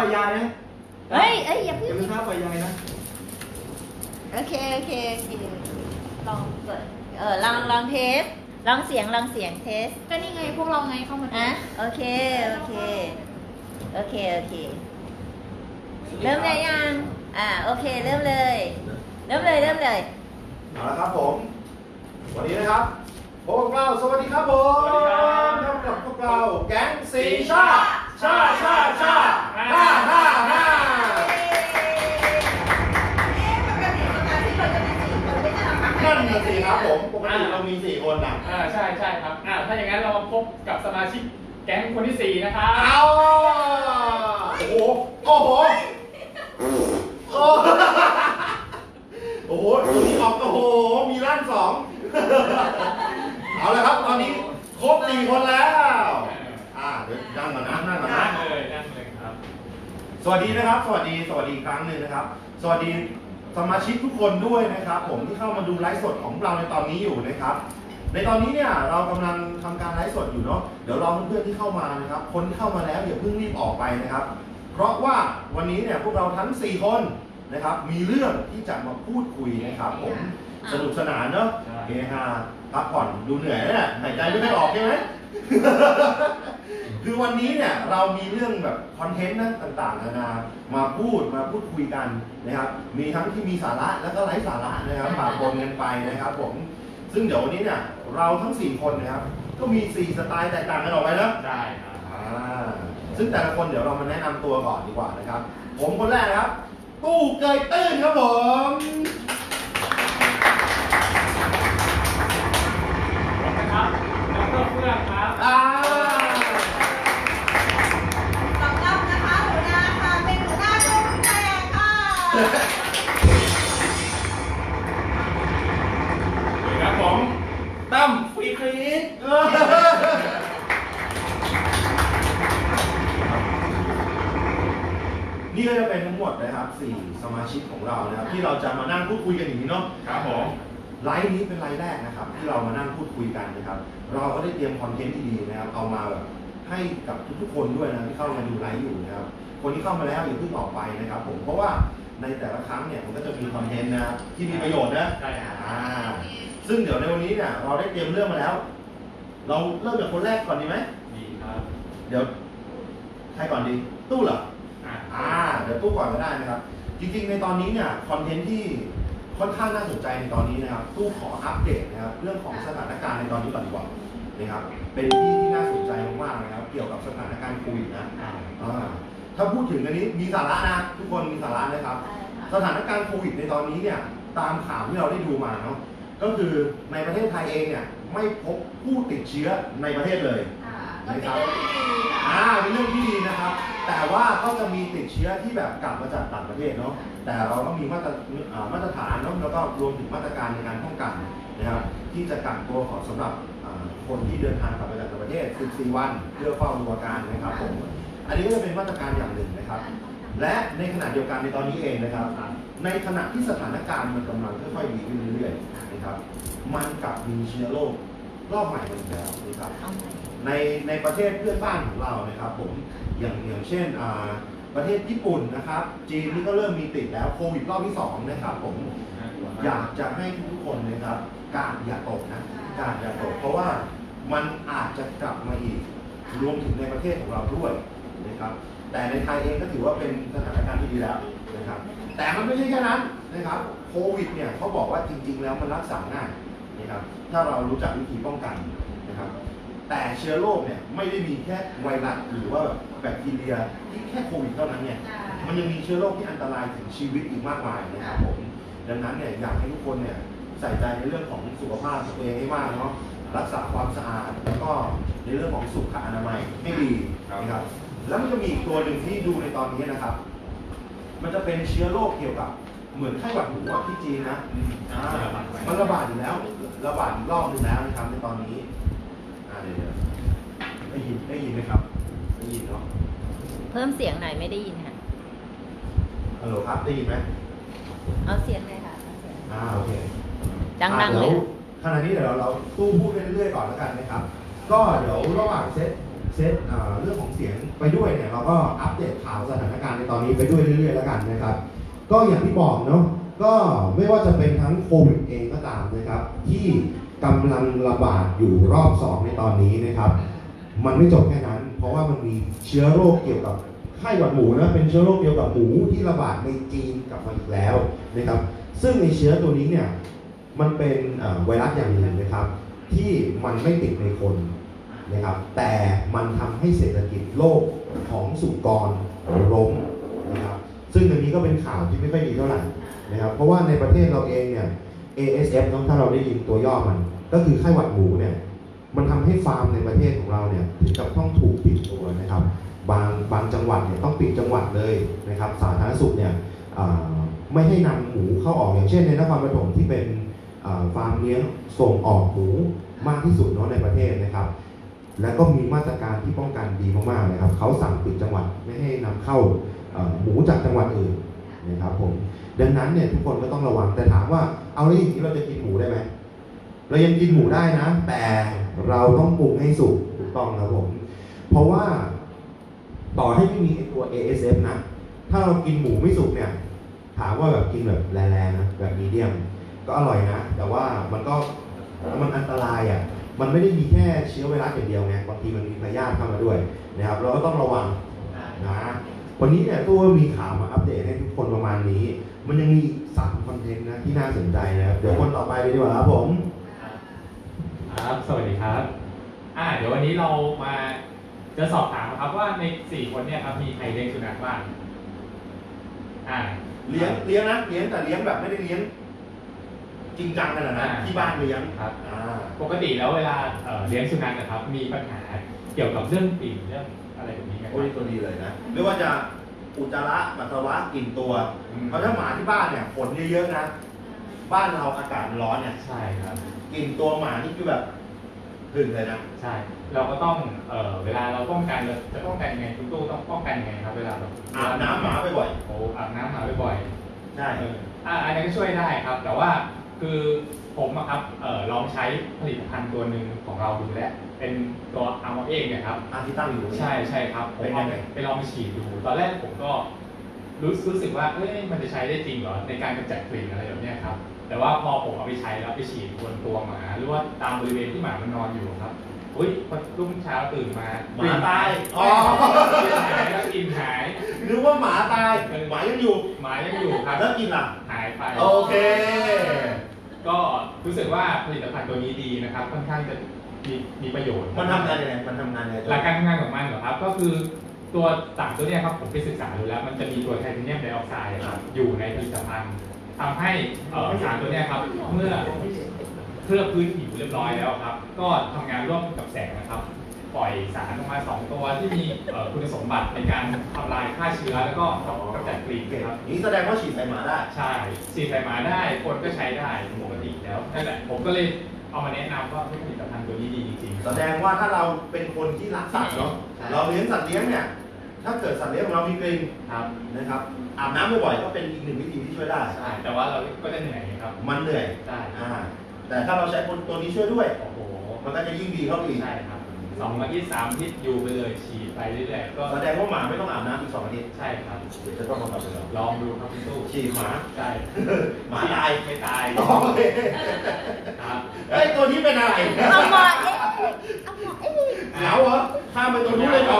ปล่อยยายนะเฮ้ยเอ้ยอย่าอเพิ่งย่าเพิ่งฆ่าปล่อยยายนะ โอเคโอเคโอเคลองเปิดเออลองลองเทสลองเสียงลองเสียงเทสก็นี่ไงพวกเราไงเข้ามาดูอะโอเคโอเคโอเคโอเค เริ่มเลยยังอ่าโอเคเริ่มเลย เริ่มเลยเริ่มเลยเอาละครับผม วันนี้นะครับพบกับเราสวัสดีครับผมสวัสดีครับพบกับพวกเราแก๊งสีชาชาชาชา ห้าห้าห้านั่นนะสิครับผมปกติเรามีสี่คนนะอ่าใช่ใช่ครับอ่าถ้าอย่างนั้นเรามาพบกับสมาชิกแก๊งคนที่สี่นะครับ เอาโอ้โหโอ้โหโอ้โหโอ้โหตัวนี้ออกโอ้โหมีล้านสองเอาละครับตอนนี้ครบสี่คนแล้ว อ่าเดี๋ยวนั่งก่อนนะนั่งก่อนนะ นั่งเลยนั่งเลยครับ สวัสดีนะครับ สวัสดีสวัสดีอีกครั้งหนึ่งนะครับ สวัสดีสมาชิกทุกคนด้วยนะครับ ผมที่เข้ามาดูไลฟ์สดของเราในตอนนี้อยู่นะครับ ในตอนนี้เนี่ยเรากำลังทำการไลฟ์สดอยู่เนาะเดี๋ยวรอเพื่อนๆที่เข้ามานะครับคนที่เข้ามาแล้วอย่าเพิ่งรีบออกไปนะครับ เพราะว่าวันนี้เนี่ยพวกเราทั้ง 4 คนนะครับ มีเรื่องที่จะมาพูดคุยนะครับผมสนุกสนานเนาะใช่เฮฮาพักผ่อนดูเหนื่อยแล้วเนี่ยหายใจไม่ค่อยออกใช่ไหม คือวันนี้เนี่ยเรามีเรื่องแบบคอนเทนต์นะต่างๆนานามาพูดมาพูดคุยกันนะครับ มีทั้งที่มีสาระแล้วก็ไร้สาระนะครับปะปนกันไปนะครับผม ซึ่งเดี๋ยววันนี้เนี่ยเราทั้ง 4 คนนะครับ ก็มี 4 สไตล์แตกต่างกันออกไปนะได้ครับอ่าซึ่งแต่ละคนเดี๋ยวเรามาแนะนำตัวก่อนดีกว่านะครับ ผมคนแรกนะครับ ตู้เกยตื้นครับผม ครับผมตั้มฟรีคลิกเออนี่ก็จะเป็นทั้งหมดนะครับสี่สมาชิกของเรานะครับ ที่เราจะมานั่งพูดคุยกันอย่างนี้เนาะ ครับผม ไลฟ์นี้เป็นไลฟ์แรกนะครับ ที่เรามานั่งพูดคุยกันนะครับ เราก็ได้เตรียมคอนเทนต์ที่ดีนะครับ เอามาแบบให้กับทุกๆคนด้วยนะที่เข้ามาดูไลฟ์อยู่นะครับ คนที่เข้ามาแล้วอย่าเพิ่งออกไปนะครับ ผมเพราะว่า ในแต่ละครั้งเนี่ยมันก็จะมีคอนเทนต์นะครับที่มีประโยชน์นะใช่ครับอ่าซึ่งเดี๋ยวในวันนี้เนี่ยเราได้เตรียมเรื่องมาแล้ว เราเริ่มจากคนแรกก่อนดีไหมดีครับเดี๋ยวใครก่อนดี ตู้เหรออ่าอ่าเดี๋ยวตู้ก่อนก็ได้นะครับ จริงๆในตอนนี้เนี่ยคอนเทนต์ที่ค่อนข้างน่าสนใจในตอนนี้นะครับ ตู้ขออัปเดตนะครับเรื่องของสถานการณ์ในตอนนี้ก่อนดีกว่านะครับเป็นที่ที่น่าสนใจมากๆนะครับ เกี่ยวกับสถานการณ์โควิดนะอ่าอ่า ถ้าพูดถึงอันนี้มีสาระนะทุกคนมีสาระนะครับ สถานการณ์โควิดในตอนนี้เนี่ยตามข่าวที่เราได้ดูมาเนาะก็คือในประเทศไทยเองเนี่ยไม่พบผู้ติดเชื้อในประเทศเลยก็เป็นเรื่องที่ดีค่ะอ่าเป็นเรื่องที่ดีนะครับ แต่ว่าก็จะมีติดเชื้อที่แบบกลับมาจากต่างประเทศเนาะแต่เราก็มีมาตรอ่ามาตรฐานเนาะแล้วก็รวมถึงมาตรการในการป้องกันนะครับที่จะกักตัวของสำหรับอ่าคนที่เดินทางกลับมาจากต่างประเทศ 14 วันเพื่อเฝ้าดูอาการนะครับผม อันนี้ก็จะเป็นมาตรการอย่างหนึ่งนะครับ และในขณะเดียวกันในตอนนี้เองนะครับ ในขณะที่สถานการณ์มันกำลังค่อยๆดีขึ้นเรื่อยๆนะครับ มันกลับมีเชื้อโรครอบใหม่มาอีกแล้วนะครับเอาใหม่ในในประเทศเพื่อนบ้านของเรานะครับผมอย่างอย่างเช่นอ่าประเทศญี่ปุ่นนะครับ จีนนี่ก็เริ่มมีติดแล้วโควิดรอบที่สองนะครับผมอยากจะให้ทุกๆคนนะครับกาดอย่าตกนะกาดอย่าตก เพราะว่ามันอาจจะกลับมาอีกรวมถึงในประเทศของเราด้วย นะครับแต่ในไทยเองก็ถือว่าเป็นสถานการณ์ที่ดีแล้วนะครับแต่มันไม่ใช่แค่นั้นนะครับโควิดเนี่ยเขาบอกว่าจริง ๆ แล้วมันรักษาง่ายนะครับถ้าเรารู้จักวิธีป้องกันนะครับแต่เชื้อโรคเนี่ยไม่ได้มีแค่ไวรัสหรือว่าแบคทีเรียที่แค่โควิดเท่านั้นเนี่ยมันยังมีเชื้อโรคที่อันตรายถึงชีวิตอีกมากมายนะครับผมดังนั้นเนี่ยอยากให้ทุกคนเนี่ยใส่ใจในเรื่องของสุขภาพของตัวเองให้มากเนาะรักษาความสะอาดแล้วก็ในเรื่องของสุขอนามัยให้ดีนะครับ แล้วมันจะมีอีกตัวหนึ่งที่ดูในตอนนี้นะครับ มันจะเป็นเชื้อโรคเกี่ยวกับ เหมือนไข้หวัดหมูอะที่จีนนะอืมอ่ามันระบาดอยู่แล้ว ระบาดอีกรอบหนึงแล้วนะครับในตอนนี้อ่าเดี๋ยวเดี๋ยวได้ยินได้ยินไหมครับได้ยินเนาะเพิ่มเสียงหน่อยไม่ได้ยินค่ะ ฮัลโหลครับได้ยินไหมเอาเสียงเลยค่ะเอาเสียงอ่าโอเค ดังๆอะเลยดี๋วขณะนี้เดี๋ยวเราเราตู้พูดไปเรื่อยๆก่อนแล้วกันนะครับ ก็เดี๋ยวระหว่างเซต เซตเรื่องของเสียงไปด้วยเนี่ยเราก็อัปเดตข่าวสถานการณ์ในตอนนี้ไปด้วยเรื่อยๆแล้วกันนะครับ ก็อย่างที่บอกเนาะก็ไม่ว่าจะเป็นทั้งโควิดเองก็ตามนะครับ ที่กำลังระบาดอยู่รอบสองในตอนนี้นะครับ มันไม่จบแค่นั้น เพราะว่ามันมีเชื้อโรคเกี่ยวกับไข้หวัดหมูนะเป็นเชื้อโรคเกี่ยวกับหมูที่ระบาดในจีนกลับมาอีกแล้วนะครับ ซึ่งในเชื้อตัวนี้เนี่ยมันเป็นไวรัสอย่างหนึ่งนะครับ ที่มันไม่ติดในคน นะครับ แต่มันทำให้เศรษฐกิจโลกของสุกรล้มนะครับ ซึ่งอันนี้ก็เป็นข่าวที่ไม่ค่อยดีเท่าไหร่นะครับ เพราะว่าในประเทศเราเองเนี่ย ASF เนอะถ้าเราได้ยินตัวย่อมัน ก็คือไข้หวัดหมูเนี่ย มันทำให้ฟาร์มในประเทศของเราเนี่ยถึงกับต้องถูกปิดตัวนะครับ บางบางจังหวัดเนี่ยต้องปิดจังหวัดเลยนะครับ สาธารณสุขเนี่ยไม่ให้นำหมูเข้าออกอย่างเช่น ในนครปฐมที่เป็นฟาร์มเลี้ยงส่งออกหมูมากที่สุดเนาะในประเทศนะครับ แล้วก็มีมาตรการที่ป้องกันดีมากๆเลยครับเขาสั่งปิดจังหวัดไม่ให้นำเข้าหมูจากจังหวัดอื่นนะครับผมดังนั้นเนี่ยทุกคนก็ต้องระวังแต่ถามว่าเอาแล้วอย่างนี้เราจะกินหมูได้ไหมเรายังกินหมูได้นะ แต่เราต้องปรุงให้สุกถูกต้องครับผมเพราะว่าต่อให้ไม่มีตัว ASF นะ ถ้าเรากินหมูไม่สุกเนี่ย ถามว่าแบบกินแบบแรงๆนะแบบมีเดียม ก็อร่อยนะ แต่ว่ามันก็มันอันตรายอะ มันไม่ได้มีแค่เชื้อไวรัสอย่างเดียวไงบางทีมันมีพยาธิเข้ามาด้วยนะครับเราก็ต้องระวังนะวันนี้เนี่ยตัวมีข่าวมาอัปเดตให้ทุกคนประมาณนี้ มันยังมีอีกสามคอนเทนต์นะที่น่าสนใจนะครับเดี๋ยวคนต่อไปเลยดีกว่าครับผมครับสวัสดีครับอ่าเดี๋ยววันนี้เรามาจะสอบถามครับว่าในสี่คนเนี่ยครับมีใครเลี้ยงสุนัขบ้างอ่าเลี้ยงเลี้ยงนะเลี้ยงแต่เลี้ยงแบบไม่ได้เลี้ยง จริงจังขนาดนั้นอ่า ที่บ้านเลี้ยงครับ อ่า ปกติแล้วเวลาเอ่อเลี้ยงสุนัขนะครับ มีปัญหาเกี่ยวกับเรื่องกลิ่นเรื่องอะไรแบบนี้ไหมคโอ้รัยบตัวดีเลยนะ ไม่ว่าจะอุจจาระปัสสาวะกลิ่นตัว อืมเพราะถ้าหมาที่บ้านเนี่ยขนเยอะๆนะ บ้านเราอากาศร้อนเนี่ยใช่ครับ กลิ่นตัวหมานี่คือแบบหึงเลยนะ ใช่ เราก็ต้องเอ่อเวลาเราป้องกันเราจะป้องกันยังไงคุณตู้ต้องป้องกันยังไงครับ เวลาเราอาบน้ำหมาบ่อยโอ้อาบน้ำหมาบ่อยๆ ๆใช่ เอออ่าอันนี้ก็ช่วยได้ครับ แต่ว่า คือผมอะครับเออลองใช้ผลิตภัณฑ์ตัวหนึ่งของเราดูแล้วเป็นตัวอาร์มเองเนี่ยครับอาที่ตั้งอยู่ตรงนี้ใช่ใช่ครับผมเป็นยัเอางไง ไปลองฉีดดู ตอนแรกผมก็รู้รู้สึกว่าเอ้ยมันจะใช้ได้จริงเหรอในการกำจัดกลิ่นอะไรแบบเนี้ยครับ แต่ว่าพอผมเอาไปใช้แล้วไปฉีดบนตัวหมา หรือว่าตามบริเวณที่หมามันนอนอยู่ครับอุ้ยพอรุ่งเช้าตื่นมาหมาตายอ๋อ๋ออกลิ่นหายแล้วกลิ่นหายนึกว่าหมาตายหมายังอยู่หมายังอยู่ครับแล้วกินล่ะ หายไป โอเค ก็รู้สึกว่าผลิตภัณฑ์ตัวนี้ดีนะครับ ค่อนข้างจะมีมีประโยชน์มันทำงานยังไงมันทำงานยังไงหลักการทำงานของมันเหรอครับ ก็คือตัวสารตัวเนี้ยครับผมไปศึกษาดูแล้ว มันจะมีตัวไทเทเนียมไดออกไซด์ครับอยู่ในผลิตภัณฑ์ทำให้เอ่อสารตัวเนี้ยครับเมื่อเคลือบพื้นผิวเรียบร้อยแล้วครับ ก็ทำงานร่วมกับแสงนะครับ ปล่อยสารออกมาสองตัวที่มีเอ่อคุณสมบัติในการทำลายฆ่าเชื้อแล้วก็กำจัดกลิ่นครับ นี่แสดงว่าฉีดใส่หมาได้ ใช่ฉีดใส่หมาได้ คนก็ใช้ได้ปกติแล้วนั่นแหละผมก็เลยเอามาแนะนำว่าผลิตภัณฑ์ตัวนี้ดีจริงๆ แสดงว่าถ้าเราเป็นคนที่รักสัตว์เนาะใช่ เราเลี้ยงสัตว์เลี้ยงเนี่ย ถ้าเกิดสัตว์เลี้ยงของเรามีกลิ่นครับนะครับอาบน้ำบ่อยๆก็เป็นอีกหนึ่งวิธีที่ช่วยได้ ใช่แต่ว่าเราก็จะเหนื่อยครับมันเหนื่อยใช่อ่าแต่ถ้าเราใช้คนตัวนี้ช่วยด้วย โอ้โหมันก็จะยิ่งดีเข้าไปอีกใช่ครับ สองอาทิตย์สามอาทิตย์อยู่ไปเลยฉีดไปเรื่อยๆก็แสดงว่าหมาไม่ต้องอาบน้ำอีกสองอาทิตย์ใช่ครับ เดี๋ยวจะต้องมาทำเป็นเราลองดูครับพี่ตู้ฉีดหมา ใช่หมาตาย ไม่ตายโอเคครับเฮ้ยตัวนี้เป็นอะไรเอาหมอเอ๊ะเอาหมอเอ๊ะเหงาเหรอข้ามไปตัวนู้นเลยเหรอ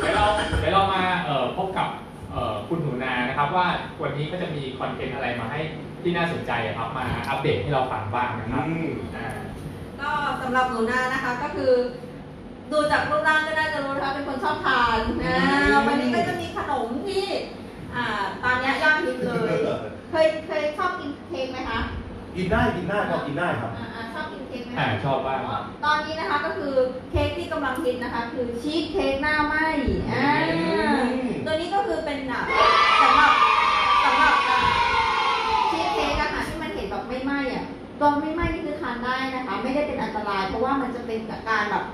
เดี๋ยวเราเดี๋ยวเรามาเอ่อพบกับเอ่อคุณหนูนานะครับว่าวันนี้ก็จะมีคอนเทนต์อะไรมาให้ที่น่าสนใจอะครับมาอัปเดตให้เราฟังบ้างนะครับอืม อ่า ก็สำหรับหนูนานะคะก็คือ ดูจากรูปร่างก็น่าจะรู้นะคะเป็นคนชอบทานนะวันนี้ก็จะมีขนมที่ อ่า ตอนเนี้ยยอดฮิตเลย เคยเคยชอบกินเค้กไหมคะกินได้กินได้พอกินได้ครับ อ่าอ่าชอบกินเค้กไหมอ่าคะ ชอบบ้างครับ ตอนนี้นะคะก็คือเค้กที่กำลังฮิตนะคะ คือชีสเค้กหน้าไหมอ่าอืม ตัวนี้ก็คือเป็นอะสำหรับสำหรับอ่าชีสเค้กอะค่ะที่มันเห็นแบบไม่ไหม้อะ ตัวไม่ไหม้นี่คือทานได้นะคะ ไม่ได้เป็นอันตราย เพราะว่ามันจะเป็นจากการแบบ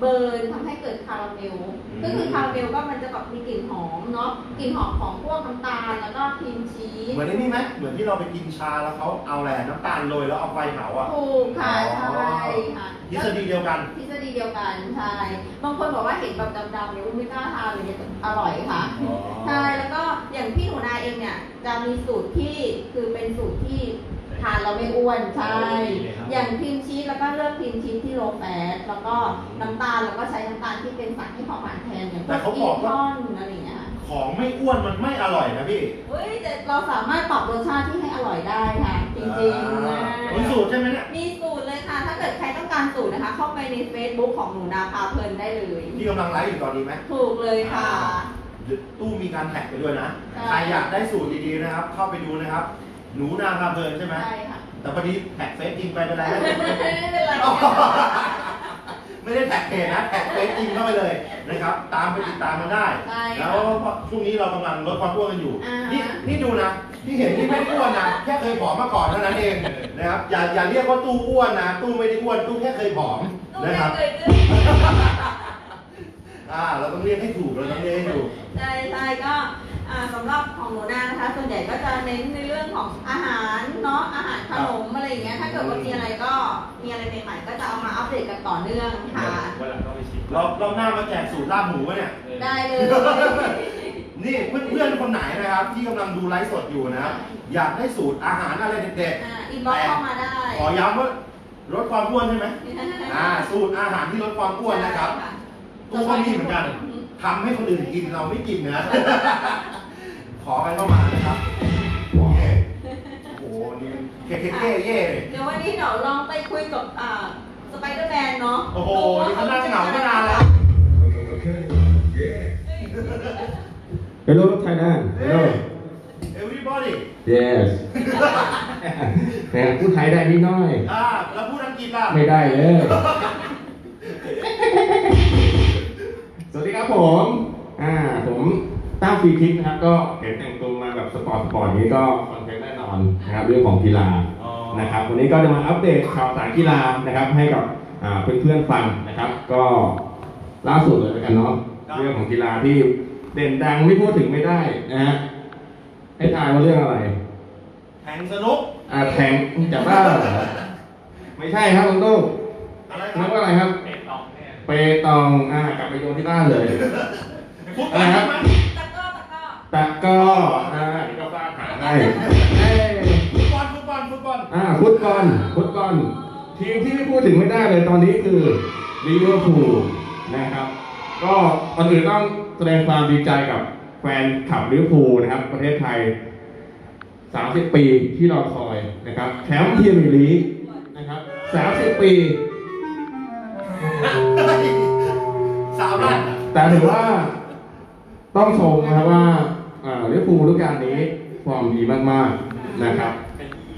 เบิร์นทำให้เกิดคาราเมลอืมก็คือคาราเมลก็มันจะแบบมีกลิ่นหอมเนาะ กลิ่นหอมของพวกน้ำตาลแล้วก็ครีมชีส เหมือนไอ้นี่ไหมเหมือนที่เราไปกินชาแล้วเขาเอาแหละน้ำตาลโรยแล้วเอาไฟเผาอะ ถูกค่ะใช่ค่ะทฤษฎีเดียวกัน ทฤษฎีเดียวกันใช่ บางคนบอกว่าเห็นแบบดำๆเนี่ยไม่กล้าทานเลยเนี่ยอร่อยค่ะ ใช่ แล้วก็อย่างพี่หนูนาเองเนี่ยจะมีสูตรที่คือเป็นสูตรที่ ทานเราไม่อ้วนใช่ อย่างครีมชีสแล้วก็เลือกครีมชีสที่โลแฟตแล้วก็น้ำตาลแล้วก็ใช้น้ำตาลที่เป็นสารที่เผาผลาญแทนอย่างพแต่วกเขาอีบอกทว่า อนอะไรอย่างเงี้ย ของไม่อ้วนมันไม่อร่อยนะพี่เฮ้ยแต่เราสามารถปรับรสชาติที่ให้อร่อยได้ค่ะ จริงๆนะมีสูตรใช่ไหมเนี่ยมีสูตรเลยค่ะ ถ้าเกิดใครต้องการสูตรนะคะ เข้าไปใน Facebook ของหนูนาพาเพลินได้เลย ที่กำลังไลฟ์อยู่ตอนนี้ไหม ถูกเลยค่ะ ตู้มีการแท็กไปด้วยนะ ใช่ ใครอยากได้สูตรดีๆนะครับ เข้าไปดูนะครับ หนูนาพาเพลินใช่ไหม ใช่ค่ะ แต่พอดีแท็กเฟซจริงไปเป็นไรไหมไม่เป็นไรไม่ได้แท็กเพจนะแท็กเฟซจริงเข้าไปเลยนะครับ ตามไปติดตามมันได้ใช่แล้วช่วงนี้เรากำลังลดความอ้วนกันอยู่ อ่าฮะ นี่นี่ดูนะที่เห็นที่ไม่ได้อ้วนนะแค่เคยผอมมาก่อนเท่านั้นเองนะครับอย่าอย่าเรียกว่าตู้อ้วนนะตู้ไม่ได้อ้วนตู้แค่เคยผอมตู้นะครับไม่เคยขึ้นอ่าเราต้องเรียกให้ถูกเราต้องเรียกให้ถูก ใช่ใช่ก็อ่า สำหรับของหนูนานะคะ ส่วนใหญ่ก็จะเน้นในเรื่องของอาหารเนาะอาหารขนมอะไรอย่างเงี้ยถ้าเกิดว่ามีอะไรก็มีอะไรใหม่ๆก็จะเอามาอัปเดตกันต่อเนื่องค่ะ วันหลังต้องไปชิมเราเราหน้ามาแจกสูตรลาบหมูวะเนี่ย ได้เลย นี่เพื่อนๆคนไหนนะครับ ที่กำลังดูไลฟ์สดอยู่นะครับอยากได้สูตรอาหารอะไรเด็ดอ่าอินบ็อกซ์เข้ามาได้ๆ ขอย้ำว่าลดความอ้วนใช่ไหมอ่าสูตรอาหารที่ลดความอ้วนนะครับใช่ตู้ก็มีเหมือนกัน ทำให้คนอื่นกินเราไม่กินนะ ขอกันเข้ามานะครับเย่โอ้โหนี่มันเคเคเคเย่เลยเดี๋ยววันนี้เดี๋ยวลองไปคุยกับอ่าสไปเดอร์แมนเนาะโอ้โหนี่เขานั่งเหงาไม่นานแล้ว Hello, Thailand. เฮ้ Hello. ย everybody Yes. แต่พูดไทยได้นิดหน่อย อ่าแล้วพูดอังกฤษล่ะไม่ได้เลย สวัสดีครับผมอ่าผม ตั้งฟรีคิกนะครับก็เห็นแต่งตัวมาแบบสปอร์ตสปอร์ตนี้ก็คอนเทนต์แน่นอนนะครับเรื่องของกีฬาอ๋อนะครับวันนี้ก็จะมาอัปเดตข่าวสารกีฬานะครับให้กับอ่าเพื่อนๆฟังนะครับ ก็ล่าสุดเลยแล้วกันเนาะเรื่องของกีฬาที่เด่นดังไม่พูดถึงไม่ได้นะฮะให้ทายว่าเรื่องอะไร แทงสนุกอ่าแทงจะบ้าเหรอไม่ใช่ครับคุณตู้อะไรคนึรักบว่าอะไรครับ เป็นตองเนี่ยเปตองอ่ากลับไปโยนที่บ้านเลยฟุตบอลใช่ไหมตะกร้อตะกร้อ ตะกร้ออ่านี่ก็ฟาดหางได้เอ้ยฟุตบอลฟุตบอลฟุตบอลอ่าฟุตบอลฟุตบอลทีมที่ไม่พูดถึงไม่ได้เลยตอนนี้คือลิเวอร์พูลนะครับ ก็ก่อนอื่นต้องแสดงความดีใจกับแฟนคลับลิเวอร์พูลนะครับ ประเทศไทย 30 ปีที่รอคอยนะครับแชมป์พรีเมียร์ลีกนะครับ 30 ปี สาวนั่นอะแต่ถือว่าต้องชมนะครับว่าอ่า ลิเวอร์พูลฤดูกาลนี้ฟอร์มดีมากๆนะครับ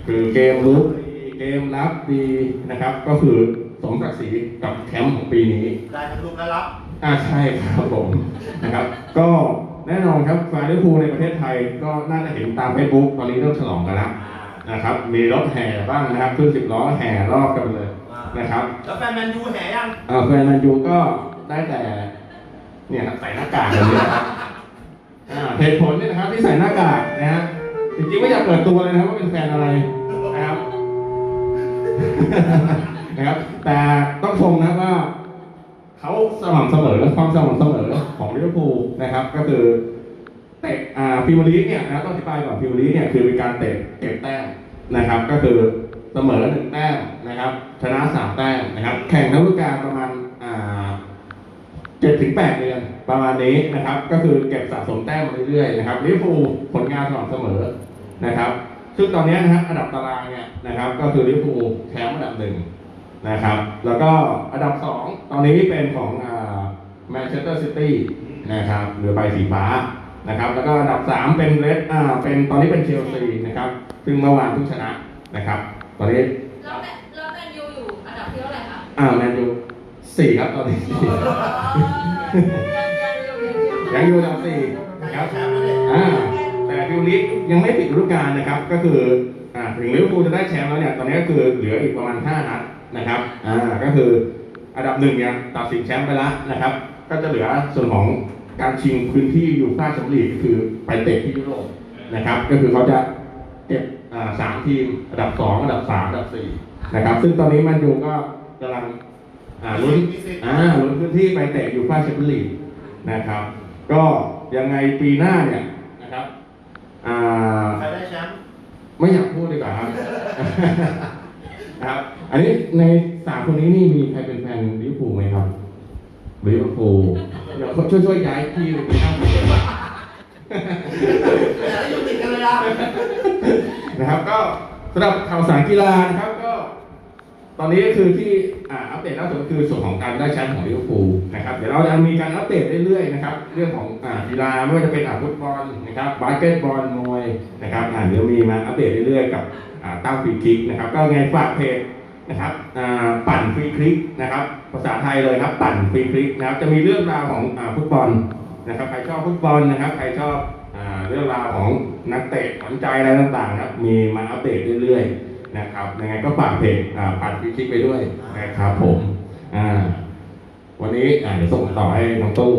คือเกมลุกดีเกมรับดีนะครับ ก็คือสมศักดิ์ศรีกับแชมป์ของปีนี้ได้ทั้งลูกและรับอ่าใช่ครับผมนะครับ ก็แน่นอนครับแฟนลิเวอร์พูลในประเทศไทยก็น่าจะเห็นตามเฟซบุ๊กตอนนี้เริ่มฉลองกันแล้วนะครับ มีรถแห่บ้างนะครับขึ้นสิบล้อแห่รอบกันไปเลยนะครับ แล้วแฟนแมนยูแห่ยังอ่าแฟนแมนยูก็ได้แต่เนี่ยครับใส่หน้ากากแบบนี้นะครับ อ่าเหตุผลเนี่ยนะครับที่ใส่หน้ากากนะฮะจริงๆไม่อยากเปิดตัวเลยนะครับว่าเป็นแฟนอะไรนะครับนะครับ แต่ต้องชมนะว่าเขาสม่ำเสมอความสม่ำเสมอของลิเวอร์พูลนะครับ ก็คือเตะอ่าพรีเมียร์ลีกเนี่ยนะต้องอธิบายก่อนพรีเมียร์ลีกเนี่ยคือเป็นการเตะเก็บแต้มนะครับ ก็คือเสมอหนึ่งแต้มนะครับ ชนะสามแต้มนะครับ แข่งทั้งฤดูกาลประมาณอ่าเจ็ดถึงแปดเดือนประมาณนี้นะครับ ก็คือเก็บสะสมแต้มมาเรื่อยๆนะครับลิเวอร์พูลผลงานสม่ำเสมอนะครับ ซึ่งตอนนี้นะฮะอันดับตารางเนี่ยนะครับ ก็คือลิเวอร์พูลแชมป์อันดับหนึ่งนะครับ แล้วก็อันดับสองตอนนี้เป็นของแมนเชสเตอร์ซิตี้นะครับเรือใบสีฟ้านะครับ แล้วก็อันดับสามเป็นเรดอ่าเป็นตอนนี้เป็นเชลซีนะครับ ซึ่งเมื่อวานเพิ่งชนะนะครับ ตอนนี้แล้วแมนแล้วแมนยูอยู่อันดับที่เท่าไหร่คะอ่าแมนยู สี่ครับตอนนี้ยังอยู่ยังอยู่ยังอยู่อันดับสี่นะครับแชมป์อ่าแต่พิวลิกยังไม่ปิดฤดูกาลนะครับ ก็คืออ่าถึงลิเวอร์พูลจะได้แชมป์แล้วเนี่ยตอนนี้ก็คือเหลืออีกประมาณ5นัดนะครับอ่าก็คืออันดับหนึ่งเนี่ยตัดสินแชมป์ไปแล้วนะครับ ก็จะเหลือส่วนของการชิงพื้นที่อยูฟ่าแชมเปี้ยนลีกก็คือไปเตะที่ยุโรปนะครับ ก็คือเขาจะเก็บอ่าสามทีม อันดับสองอันดับสามอันดับสี่นะครับ ซึ่งตอนนี้มันยูก็กำลัง อ่าลุ้นมีสิทธิ์อ่าลุ้นพื้นที่ไปเตะยูฟ่าแชมเปี้ยนลีกนะครับ ก็ยังไงปีหน้าเนี่ยนะครับอ่าใครได้แชมป์ไม่อยากพูดดีกว่าครับนะครับ อันนี้ในสามคนนี้นี่มีใครเป็นแฟนลิเวอร์พูลไหมครับลิเวอร์พูลเดี๋ยวช่วยช่วยๆย้ายที่ไปข้างเดียวอยู่ติดกันเลยอะนะครับก็สำหรับข่าวสารกีฬานะครับก็ ตอนนี้ก็คือที่อัปเดตล่าสุดก็คือส่วนของการได้แชมป์ของลิเวอร์พูลนะครับเดี๋ยวเราจะมีการอัปเดตเรื่อยๆนะครับเรื่องของกีฬาไม่ว่าจะเป็นฟุตบอลนะครับบาสเกตบอลมวยนะครับเดี๋ยวมีมาอัปเดตเรื่อยๆกับอ่าตั้งฟรีคิกนะครับก็ไงฝากเพจนะครับปั่นฟรีคลิกนะครับภาษาไทยเลยครับปั่นฟรีคลิกนะครับจะมีเรื่องราวของฟุตบอลนะครับใครชอบฟุตบอลนะครับใครชอบเรื่องราวของนักเตะขวัญใจอะไรต่างๆนะครับมีมาอัปเดตเรื่อยๆ นะครับยังไงก็ฝากเพจอ่าปั่นฟรีคลิกไปด้วยนะครับผมอ่าวันนี้อ่าเดี๋ยวส่งต่อให้น้องตู้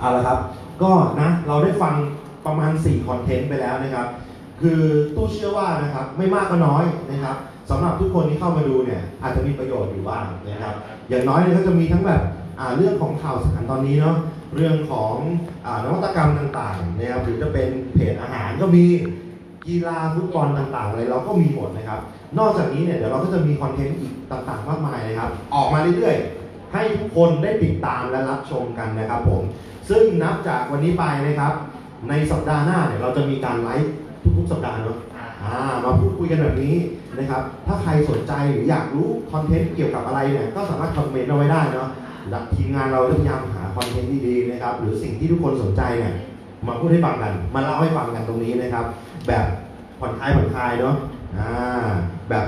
เอาละครับ ก็นะเราได้ฟังประมาณ 4 คอนเทนต์ไปแล้วนะครับ คือตู้เชื่อว่านะครับไม่มากก็น้อยนะครับสำหรับทุกคนที่เข้ามาดูเนี่ยอาจจะมีประโยชน์อยู่บ้างนะครับ อย่างน้อยเนี่ยก็จะมีทั้งแบบอ่าเรื่องของข่าวสารตอนนี้เนาะเรื่องของอ่านวัตกรรมต่างๆนะครับหรือจะเป็นเพจอาหารก็มี กีฬาฟุตบอลต่างๆอะไรเราก็มีหมดนะครับ นอกจากนี้เนี่ยเดี๋ยวเราก็จะมีคอนเทนต์อีกต่างๆมากมายนะครับ ออกมาเรื่อยๆ ให้ทุกคนได้ติดตามและรับชมกันนะครับผม ซึ่งนับจากวันนี้ไปนะครับ ในสัปดาห์หน้าเนี่ยเราจะมีการไลฟ์ทุกๆ สัปดาห์เนาะอ่ามาพูดคุยกันแบบนี้นะครับ ถ้าใครสนใจหรืออยากรู้คอนเทนต์เกี่ยวกับอะไรเนี่ยก็สามารถคอมเมนต์เอาไว้ได้เนาะและทีมงานเราจะพยายามหาคอนเทนต์ดีๆนะครับ หรือสิ่งที่ทุกคนสนใจเนี่ย มาพูดให้ฟังกัน มาเล่าให้ฟังกันตรงนี้นะครับ แบบผ่อนคลายผ่อนคลายเนาะอ่าแบบ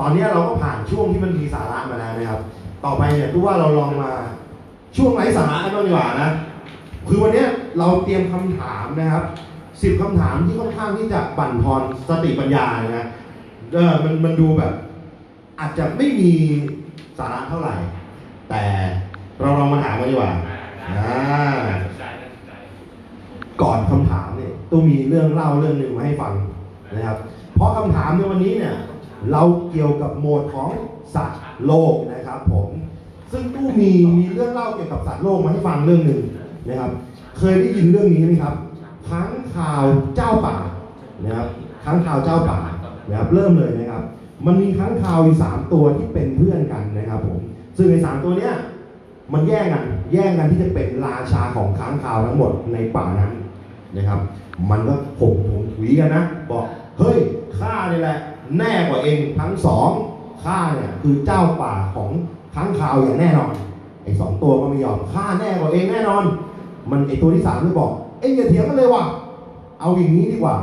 ตอนนี้เราก็ผ่านช่วงที่มันมีสาระมาแล้วนะครับ ต่อไปเนี่ยทุกว่าเราลองมาช่วงไร้สาระกันบ้างดีกว่านะ คือวันนี้เราเตรียมคำถามนะครับสิบคำถามที่ค่อนข้างที่จะบั่นทอนสติปัญญานะเออมันมันดูแบบ อาจจะไม่มีสาระเท่าไหร่ แต่เราลองมาถามกันดีกว่าอ่า ก่อนคำถามเนี่ยต้องมีเรื่องเล่าเรื่องหนึ่งมาให้ฟังนะครับ เพราะคำถามในวันนี้เนี่ยเราเกี่ยวกับโหมดของสัตว์โลกนะครับผม ซึ่งตู้มีมีเรื่องเล่าเกี่ยวกับสัตว์โลกมาให้ฟังเรื่องหนึ่งนะครับ เคยได้ยินเรื่องนี้ไหมครับค้างข่าวเจ้าป่านะครับค้างข่าวเจ้าป่านะครับเริ่มเลยนะครับ มันมีค้างข่าวอยู่สามตัวที่เป็นเพื่อนกันนะครับผมซึ่งในสามตัวเนี้ยมันแย่งกันแย่งกันที่จะเป็นราชาของค้างข่าวทั้งหมดในป่านั้น นะครับ มันก็ผมผมถุยกันนะ บอกเฮ้ยข้านี่แหละ แน่กว่าเองทั้งสองข้าเนี่ยคือเจ้าป่าของค้างข่าวอย่างแน่นอนไอ้สองตัวก็ไม่ยอมข้าแน่กว่าเองแน่นอน มันไอ้ตัวที่สามเลยบอกเอ้ยอย่าเถียงกันเลยว่ะเอาอย่างนี้ดีกว่า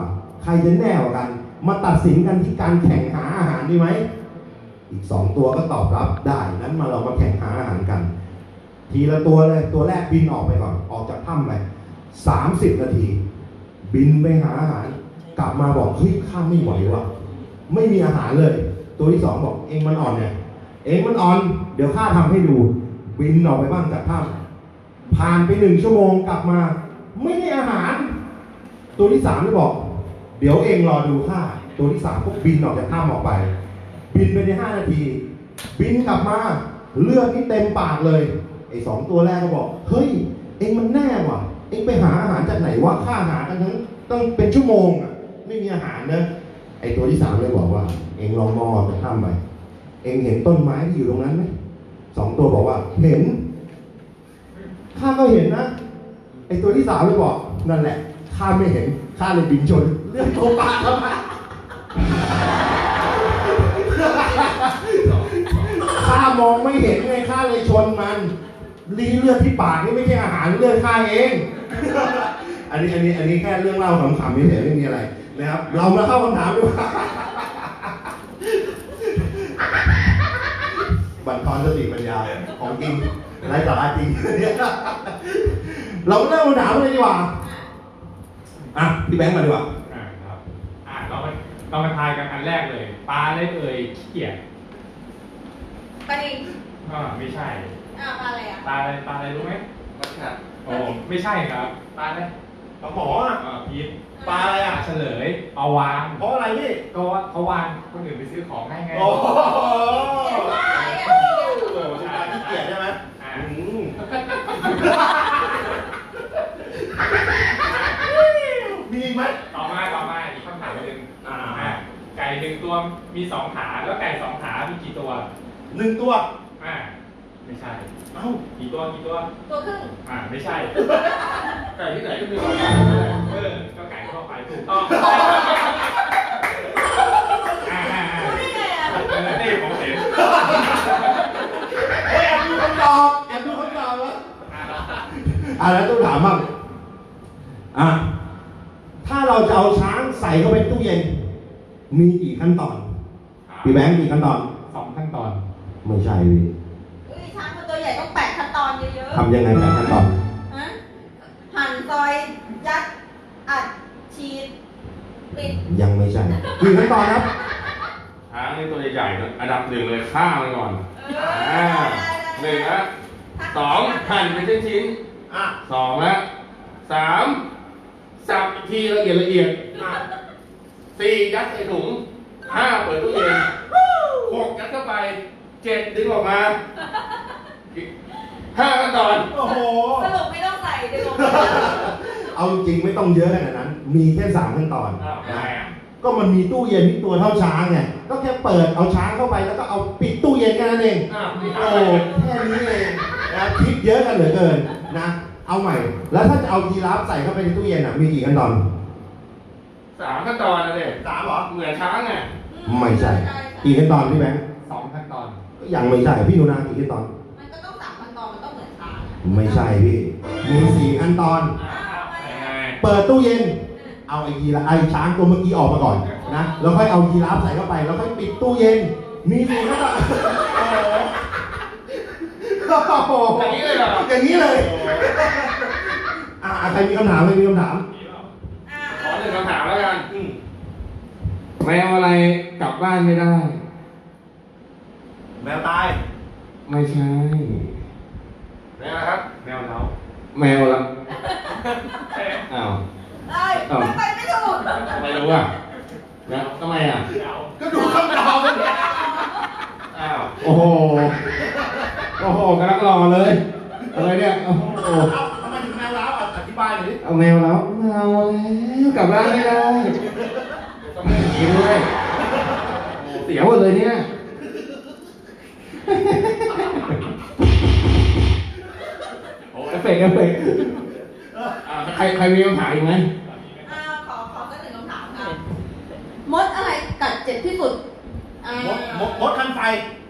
ใครจะแน่กว่ากัน มาตัดสินกันที่การแข่งหาอาหารดีไหมอีกสองตัวก็ตอบรับได้นั้นมาเรามาแข่งหาอาหารกัน ทีละตัวเลยตัวแรกบินออกไปก่อนออกจากถ้ำไป สามสิบนาที บินไปหาอาหาร กลับมาบอกเฮ้ยข้าไม่ไหวว่ะไม่มีอาหารเลย ตัวที่สองบอกเองมันอ่อนเนี่ยเองมันอ่อน เดี๋ยวข้าทำให้ดู บินออกไปบ้างจากถ้ำผ่านไปหนึ่งชั่วโมงกลับมา ไม่ได้อาหาร ตัวที่สามเลยบอก เดี๋ยวเองรอดูข้าตัวที่สามก็บินออกจากถ้ำออกไป บินไปในห้านาที บินกลับมาเลือดนี่เต็มปากเลยไอ้สองตัวแรกก็บอก เฮ้ย เองมันแน่ว่ะ เองไปหาอาหารจากไหนวะข้าหากันทั้งต้องเป็นชั่วโมงอะ ไม่มีอาหารนะไอตัวที่สามเลยบอกว่า เองลองมองออกจากถ้ำไป เองเห็นต้นไม้ที่อยู่ตรงนั้นไหมสองตัวบอกว่า เห็น ข้าก็เห็นนะไอตัวที่สามเลยบอกนั่นแหละข้าไม่เห็นข้าเลยบินชน เรื่องตัวปลาเข้ามาข้ามองไม่เห็นไงข้าเลยชนมันลีเลือดที่ปากนี่ไม่ใช่อาหารเลือดข้าเอง อันนี้อันนี้อันนี้แค่เรื่องเล่าขำๆเฉยไม่มีอะไรนะครับ เรามาเข้าคำถามดีกว่าบันทอนสติปัญญาของจริงไร้สาระจริงเราเริ่มคำถามเลยดีกว่าอะพี่แบงค์มาดีกว่าอ่าครับอะเราเรามาทายกันอันแรกเลยปลาเล่เอ่ยขี้เกียจปลาดิงอ่าไม่ใช่อ่าปลาอะไรอะปลาอะไรปลาอะไรรู้ไหมปลาฉลา โอ้ไม่ใช่ครับปลาอะไรปลาหมออะพีทปลาอะไรอะ เฉลยเอาวางเพราะอะไรพี่ก็เขาวางคนอื่นไปซื้อของง่ายง่ายโอ้โหปลาที่เกลียดใช่ไหมอืมมีไหม ต่อมาต่อมาอีกคำถามหนึ่งอ่าไก่หนึ่งตัวมีสองขาแล้วไก่สองขา มีกี่ตัวหนึ่งตัว อ่า ไม่ใช่ เอ้ากี่ก้อนกี่ก้อนตัวครึ่งอ่าไม่ใช่ ไก่ที่ไหนก็มีความต่งเออก็ไก่เข้าไปถูกต้องอ่าอ่ได้งนี่ผมเห็นเฮ้แอบดูคคำตอบวะอะไรต้องถามบ้างอะถ้าเราจะเอาช้างใส่เข้าไปตู้เย็น มีกี่ขั้นตอน พี่แบงค์กี่ขั้นตอน สองขั้นตอน ไม่ใช่พี่ ทำยังไงแต่ขั้นตอนหั่นซอยยัดอัดฉีดปิดยังไม่ใช่คือขั้นตอนครับช้างนี่ตัวใหญ่ๆนะอันดับหนึ่งเลยฆ่ามันก่อนอ่าหนึ่งนะสองหั่นเป็นชิ้นๆอะสองนะสามสับอีกทีละเอียดละเอียดอะสี่ยัดใส่ถุงห้าเปิดตู้เย็นหกยัดเข้าไปเจ็ดดึงออกมา ห้าขั้นตอน โอ้โห สรุปไม่ต้องใส่เดี๋ยวเอาจริงไม่ต้องเยอะขนาดนั้น มีแค่สามขั้นตอนนะก็มันมีตู้เย็นที่ตัวเท่าช้างไงก็แค่เปิดเอาช้างเข้าไปแล้วก็เอาปิดตู้เย็นแค่นั้นเองโอ้ทำแค่นี้เองนะคิดเยอะกันเหลือเกินนะ เอาใหม่ แล้วถ้าจะเอายีราฟใส่เข้าไปในตู้เย็นอะมีกี่ขั้นตอนสามขั้นตอนเลยสามหรอเหมือนช้างไงไม่ใช่กี่ขั้นตอนพี่แบงค์สองขั้นตอน ยังไม่ใช่พี่ยูนะกี่ขั้นตอน ไม่ใช่พี่ มีสี่ขั้นตอน เปิดตู้เย็น เอาไอ้ยีราไอ้ช้างตัวเมื่อกี้ออกมาก่อนนะ แล้วค่อยเอายีราฟใส่เข้าไป แล้วค่อยปิดตู้เย็น มีสี่ขั้นตอนโอ้โหอย่างนี้เลยเหรออย่างนี้เลยอ่าใครมีคำถามใครมีคำถาม ขอหนึ่งคำถามแล้วกันแมวอะไรกลับบ้านไม่ได้ แมวตาย ไม่ใช่ นี่ครับแมวเล้าแมวละอ้าวเอ้ามัไปไม่ถูกทำไมรู้อะนะทำไมอะ ก็ดูคำตอบมันเลยอ้าวโอ้โห โอ้โหกำลังรอเลย อะไรเนี่ย โอ้โหทำไมถึงแมวแล้วอะอธิบายหน่อยดิเอาแมวแล้วเอาแล้วกลับบ้านไม่ได้ต้องยิ้ด้วยเสียหมดเลยเนี่ย เอฟเฟกใครใครมีคำถามอยู่ไหมอ่าขอขอสักหนึ่งคำถามค่ะมดอะไรกัดเจ็บที่สุดมดมดคันไฟ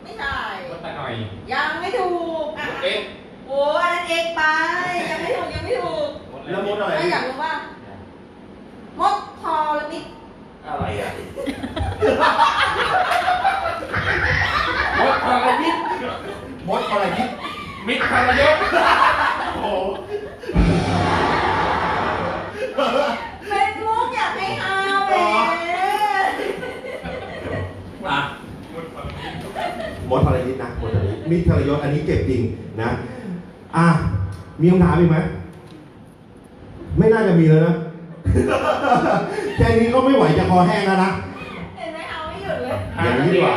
ไม่ใช่ มดตะหน่อย ยังไม่ถูกอะเอ็กโอ้อันนั้เอกไป ยังไม่ถูกยังไม่ถูกแล้วมดอะไร ไม่อยากรู้ว่ามดพอลมิดอะไรอะมดพาราดิษมดพาราดิษมิดพอราดิษ เป็นมุกอยากให้อาเวมาหมดภารกิจนะหมดภารกิจมิตรทรยศอันนี้เก็บจริงนะ อะ มีคำถามอีกไหม ไม่น่าจะมีแล้วนะ แค่นี้ก็ไม่ไหวจะคอแห้งแล้วนะ เห็นไหมเอาไม่หยุดเลย อย่างนี้ดีกว่า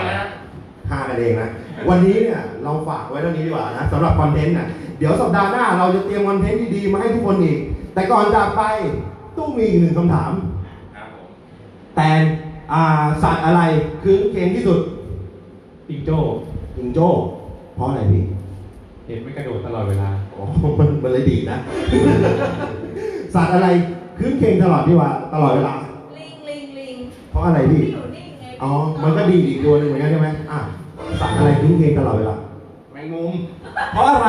ห้ากันเองนะ วันนี้เนี่ยเราฝากไว้เท่านี้ดีกว่านะสำหรับคอนเทนต์น่ะ เดี๋ยวสัปดาห์หน้าเราจะเตรียมคอนเทนต์ดีๆมาให้ทุกคนอีก แต่ก่อนจากไปตู้มีอีกหนึ่งคำถาม ครับผมแต่าสัตว์อะไรคือเก่งที่สุดจิงโจ้จิงโจ้เพราะอะไรพี่ เห็นไม่กระโดดตลอดเวลา โอ้มันมันเลยดีนะ สัตว์อะไรคืนเก่งตลอดพี่ว่า ตลอดเวลา ลิงลิงลิงเพราะอะไรพี่อ๋อ มันก็ดีอีกตัวหนึ่งเหมือนกันใช่ไหมอะสัตว์อะไรคืนเก่งตลอดเวลา แมงมุม เพราะอะไร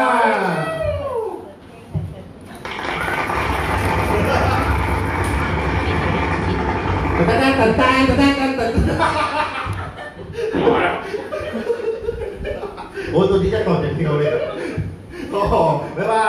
ตันตานตันตานตันตานโอ้ตัวนี้จะตอบอย่างเดียวเลยโอ้โหบ๊ายา